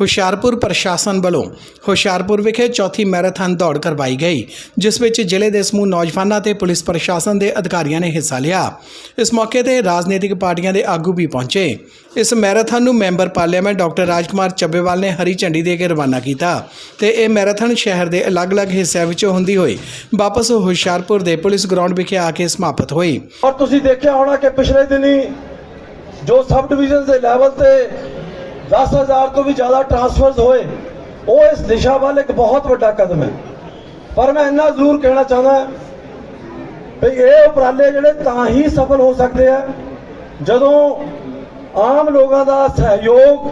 ਹੁਸ਼ਿਆਰਪੁਰ ਪ੍ਰਸ਼ਾਸਨ ਵੱਲੋਂ ਹੁਸ਼ਿਆਰਪੁਰ ਵਿਖੇ ਚੌਥੀ ਮੈਰਾਥਨ ਦੌੜ ਕਰਵਾਈ ਗਈ, ਜਿਸ ਵਿੱਚ ਜ਼ਿਲ੍ਹੇ ਦੇ ਸਮੂਹ ਨੌਜਵਾਨਾਂ ਤੇ ਪੁਲਿਸ ਪ੍ਰਸ਼ਾਸਨ ਦੇ ਅਧਿਕਾਰੀਆਂ ਨੇ ਹਿੱਸਾ ਲਿਆ। ਇਸ ਮੌਕੇ ਤੇ ਰਾਜਨੀਤਿਕ ਪਾਰਟੀਆਂ ਦੇ ਆਗੂ ਵੀ ਪਹੁੰਚੇ। ਇਸ ਮੈਰਾਥਨ ਨੂੰ member parliament doctor Rajkumar Chabbewal ਨੇ ਹਰੀ ਝੰਡੀ ਦੇ ਕੇ ਰਵਾਨਾ ਕੀਤਾ ਤੇ ਇਹ ਮੈਰਾਥਨ ਸ਼ਹਿਰ ਦੇ ਅਲੱਗ-ਅਲੱਗ ਹਿੱਸਿਆਂ ਵਿੱਚੋਂ ਹੁੰਦੀ ਹੋਈ ਵਾਪਸ ਹੁਸ਼ਿਆਰਪੁਰ ਦੇ ਪੁਲਿਸ ਗਰਾਊਂਡ ਵਿਖੇ ਆ ਕੇ ਸਮਾਪਤ ਹੋਈ। ਔਰ ਤੁਸੀਂ ਦੇਖਿਆ ਹੋਣਾ ਕਿ ਪਿਛਲੇ ਦਿਨੀ ਜੋ ਸਬ ਡਿਵੀਜ਼ਨ ਦੇ ਲੈਵਲ ਤੇ 10000 ਤੋਂ ਵੀ ਜ਼ਿਆਦਾ ਟਰਾਂਸਫਰਸ ਹੋਏ, ਉਹ ਇਸ ਦਿਸ਼ਾ ਵੱਲ ਇੱਕ ਬਹੁਤ ਵੱਡਾ ਕਦਮ ਹੈ। ਪਰ ਮੈਂ ਇੰਨਾ ਜ਼ਰੂਰ ਕਹਿਣਾ ਚਾਹੁੰਦਾ ਵੀ ਇਹ ਉਪਰਾਲੇ ਜਿਹੜੇ ਤਾਂ ਹੀ ਸਫਲ ਹੋ ਸਕਦੇ ਆ, ਜਦੋਂ ਆਮ ਲੋਕਾਂ ਦਾ ਸਹਿਯੋਗ,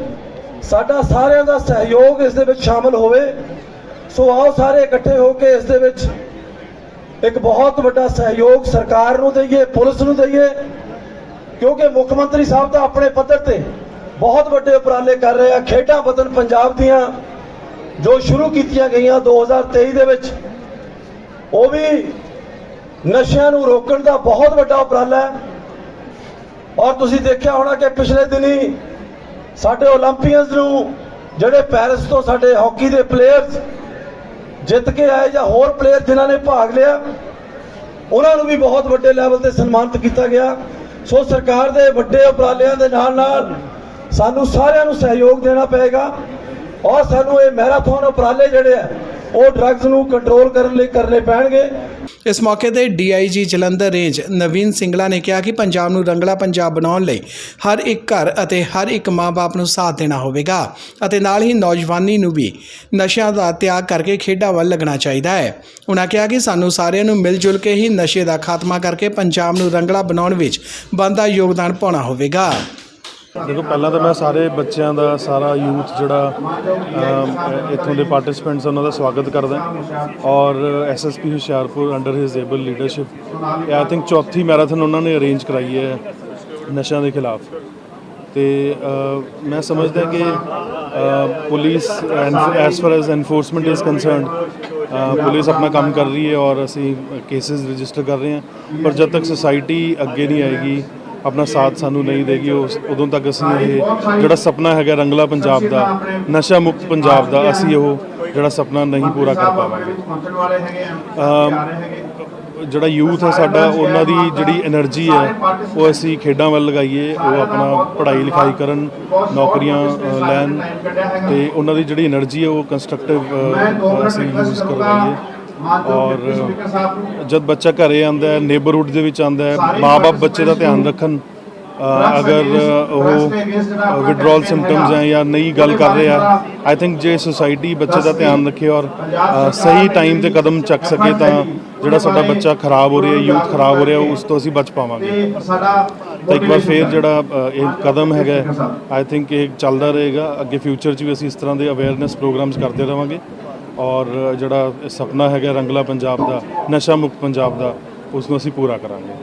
ਸਾਡਾ ਸਾਰਿਆਂ ਦਾ ਸਹਿਯੋਗ ਇਸ ਦੇ ਵਿੱਚ ਸ਼ਾਮਲ ਹੋਵੇ, ਸੋ ਆਓ ਸਾਰੇ ਇਕੱਠੇ ਹੋ ਕੇ ਇਸ ਦੇ ਵਿੱਚ ਇੱਕ ਬਹੁਤ ਵੱਡਾ ਸਹਿਯੋਗ ਸਰਕਾਰ ਨੂੰ ਦਈਏ, ਪੁਲਿਸ ਨੂੰ ਦਈਏ, ਕਿਉਂਕਿ ਮੁੱਖ ਮੰਤਰੀ ਸਾਹਿਬ ਤਾਂ ਆਪਣੇ ਪੱਧਰ ਤੇ ਬਹੁਤ ਵੱਡੇ ਉਪਰਾਲੇ ਕਰ ਰਹੇ ਆ। ਖੇਡਾਂ ਵਤਨ ਪੰਜਾਬ ਦੀਆਂ ਜੋ ਸ਼ੁਰੂ ਕੀਤੀਆਂ ਗਈਆਂ 2023 ਦੇ ਵਿੱਚ, ਉਹ ਵੀ ਨਸ਼ਿਆਂ ਨੂੰ ਰੋਕਣ ਦਾ ਬਹੁਤ ਵੱਡਾ ਉਪਰਾਲਾ ਹੈ। ਔਰ ਤੁਸੀਂ ਦੇਖਿਆ ਹੋਣਾ ਕਿ ਪਿਛਲੇ ਦਿਨੀ ਸਾਡੇ 올림픽ਸ ਨੂੰ ਜਿਹੜੇ ਪੈਰਿਸ ਤੋਂ ਸਾਡੇ ਹਾਕੀ ਦੇ ਪਲੇਅਰਸ ਜਿੱਤ ਕੇ ਆਏ ਜਾਂ ਹੋਰ ਪਲੇਅਰ ਜਿਨ੍ਹਾਂ ਨੇ ਭਾਗ ਲਿਆ, ਉਹਨਾਂ ਨੂੰ ਵੀ ਬਹੁਤ ਵੱਡੇ ਲੈਵਲ ਤੇ ਸਨਮਾਨਿਤ ਕੀਤਾ ਗਿਆ। ਸੋ ਸਰਕਾਰ ਦੇ ਵੱਡੇ ਉਪਰਾਲਿਆਂ ਦੇ ਨਾਲ ਨਾਲ ਸਾਨੂੰ ਸਾਰਿਆਂ ਨੂੰ ਸਹਿਯੋਗ ਦੇਣਾ ਪਏਗਾ। ਔਰ ਸਾਨੂੰ ਇਹ ਮੈਰਾਥਨ ਉਪਰਾਲੇ ਜਿਹੜੇ ਆ, ਉਹ ਡਰੱਗਸ ਨੂੰ ਕੰਟਰੋਲ ਕਰਨ ਲਈ ਕਰਨੇ ਪੈਣਗੇ। ਇਸ ਮੌਕੇ ਤੇ ਡੀਆਈਜੀ ਜਲੰਧਰ ਰੇਂਜ ਨਵੀਨ ਸਿੰਗਲਾ ਨੇ ਕਿਹਾ ਕਿ ਪੰਜਾਬ ਨੂੰ ਰੰਗਲਾ ਪੰਜਾਬ ਬਣਾਉਣ ਲਈ ਹਰ ਇੱਕ ਘਰ ਅਤੇ ਹਰ ਇੱਕ ਮਾਂ-ਬਾਪ ਨੂੰ ਸਾਥ ਦੇਣਾ ਹੋਵੇਗਾ ਅਤੇ ਨਾਲ ਹੀ ਨੌਜਵਾਨੀ ਨੂੰ ਵੀ ਨਸ਼ਿਆਂ ਦਾ ਤਿਆਗ ਕਰਕੇ ਖੇਡਾਂ ਵੱਲ ਲੱਗਣਾ ਚਾਹੀਦਾ ਹੈ। ਉਹਨਾਂ ਕਿਹਾ ਕਿ ਸਾਨੂੰ ਸਾਰਿਆਂ ਨੂੰ ਮਿਲ ਜੁਲ ਕੇ ਹੀ ਨਸ਼ੇ ਦਾ ਖਾਤਮਾ ਕਰਕੇ ਪੰਜਾਬ ਨੂੰ ਰੰਗਲਾ ਬਣਾਉਣ ਵਿੱਚ ਬਣਦਾ ਯੋਗਦਾਨ ਪਾਉਣਾ ਹੋਵੇਗਾ। ਦੇਖੋ ਪਹਿਲਾਂ ਤਾਂ ਮੈਂ ਸਾਰੇ ਬੱਚਿਆਂ ਦਾ ਸਾਰਾ ਯੂਥ ਜਿਹੜਾ ਇੱਥੋਂ ਦੇ ਪਾਰਟਿਸਪੈਂਟਸ ਉਹਨਾਂ ਦਾ ਸਵਾਗਤ ਕਰਦਾ ਔਰ SSP Hoshiarpur under his able leadership I think ਚੌਥੀ ਮੈਰਾਥਨ ਉਹਨਾਂ ਨੇ ਅਰੇਂਜ ਕਰਾਈ ਹੈ ਨਸ਼ਿਆਂ ਦੇ ਖਿਲਾਫ। ਤੇ ਮੈਂ ਸਮਝਦਾ ਕਿ ਅ, police as far as enforcement is concerned police ਆਪਣਾ ਕੰਮ ਕਰ ਰਹੀ ਹੈ ਔਰ ਅਸੀਂ ਕੇਸਿਸ ਰਜਿਸਟਰ ਕਰ ਰਹੇ ਹਾਂ। ਪਰ ਜਦ ਤੱਕ ਸੋਸਾਇਟੀ ਅੱਗੇ ਨਹੀਂ ਆਏਗੀ ਆਪਣਾ ਸਾਥ ਸਾਨੂੰ ਨਹੀਂ ਦੇਗੀ, ਉਸ ਉਦੋਂ ਤੱਕ ਅਸੀਂ ਇਹ ਜਿਹੜਾ ਸੁਪਨਾ ਹੈਗਾ ਰੰਗਲਾ ਪੰਜਾਬ ਦਾ, ਨਸ਼ਾ ਮੁਕਤ ਪੰਜਾਬ ਦਾ, ਅਸੀਂ ਉਹ ਜਿਹੜਾ ਸੁਪਨਾ ਨਹੀਂ ਪੂਰਾ ਕਰ ਪਾਵਾਂਗੇ। ਜਿਹੜਾ ਯੂਥ ਹੈ ਸਾਡਾ, ਉਹਨਾਂ ਦੀ ਜਿਹੜੀ એનર્ਜੀ ਹੈ, ਉਹ ਅਸੀਂ ਖੇਡਾਂ ਵੱਲ ਲਗਾਈਏ, ਉਹ ਆਪਣਾ ਪੜ੍ਹਾਈ ਲਿਖਾਈ ਕਰਨ, ਨੌਕਰੀਆਂ ਲੈਣ ਤੇ ਉਹਨਾਂ ਦੀ ਜਿਹੜੀ એનર્ਜੀ ਹੈ, ਉਹ ਕੰਸਟਰਕਟਿਵ ਅਸੀਂ ਯੂਜ਼ ਕਰਵਾਈਏ। ਔਰ ਜਦ ਬੱਚਾ ਘਰੇ ਆਂਦਾ ਹੈ ਨੇਬਰਹੁੱਡ ਦੇ ਵਿੱਚ ਆਂਦਾ ਹੈ ਮਾਪੇ ਬੱਚੇ ਦਾ ਧਿਆਨ ਰੱਖਣ ਅਗਰ ਉਹ ਵਿਡਰਾਲ ਸਿੰਪਟਮਸ ਹੈ ਜਾਂ ਨਈ ਗੱਲ ਕਰ ਰਿਹਾ ਆਈ ਥਿੰਕ ਜੇ ਸੁਸਾਇਟੀ ਬੱਚੇ ਦਾ ਧਿਆਨ ਰੱਖੇ ਔਰ ਸਹੀ ਟਾਈਮ ਤੇ ਕਦਮ ਚੱਕ ਸਕੇ ਤਾਂ ਜਿਹੜਾ ਸਾਡਾ ਬੱਚਾ ਖਰਾਬ ਹੋ ਰਿਹਾ ਯੂਥ ਖਰਾਬ ਹੋ ਰਿਹਾ ਉਸ ਤੋਂ ਅਸੀਂ ਬਚ ਪਾਵਾਂਗੇ। ਤਾਂ ਇੱਕ ਵਾਰ ਫੇਰ ਜਿਹੜਾ ਇਹ ਕਦਮ ਹੈਗਾ ਆਈ ਥਿੰਕ ਇਹ ਚੱਲਦਾ ਰਹੇਗਾ ਅੱਗੇ ਫਿਊਚਰ 'ਚ ਵੀ ਅਸੀਂ ਇਸ ਤਰ੍ਹਾਂ ਦੇ ਅਵੇਅਰਨੈਸ ਪ੍ਰੋਗਰਾਮਸ ਕਰਦੇ ਰਵਾਂਗੇ। ਔਰ ਜਿਹੜਾ ਇਹ ਸੁਪਨਾ ਹੈਗਾ ਰੰਗਲਾ ਪੰਜਾਬ ਦਾ, ਨਸ਼ਾ ਮੁਕਤ ਪੰਜਾਬ ਦਾ ਉਸ ਨੂੰ ਅਸੀਂ ਪੂਰਾ ਕਰਾਂਗੇ।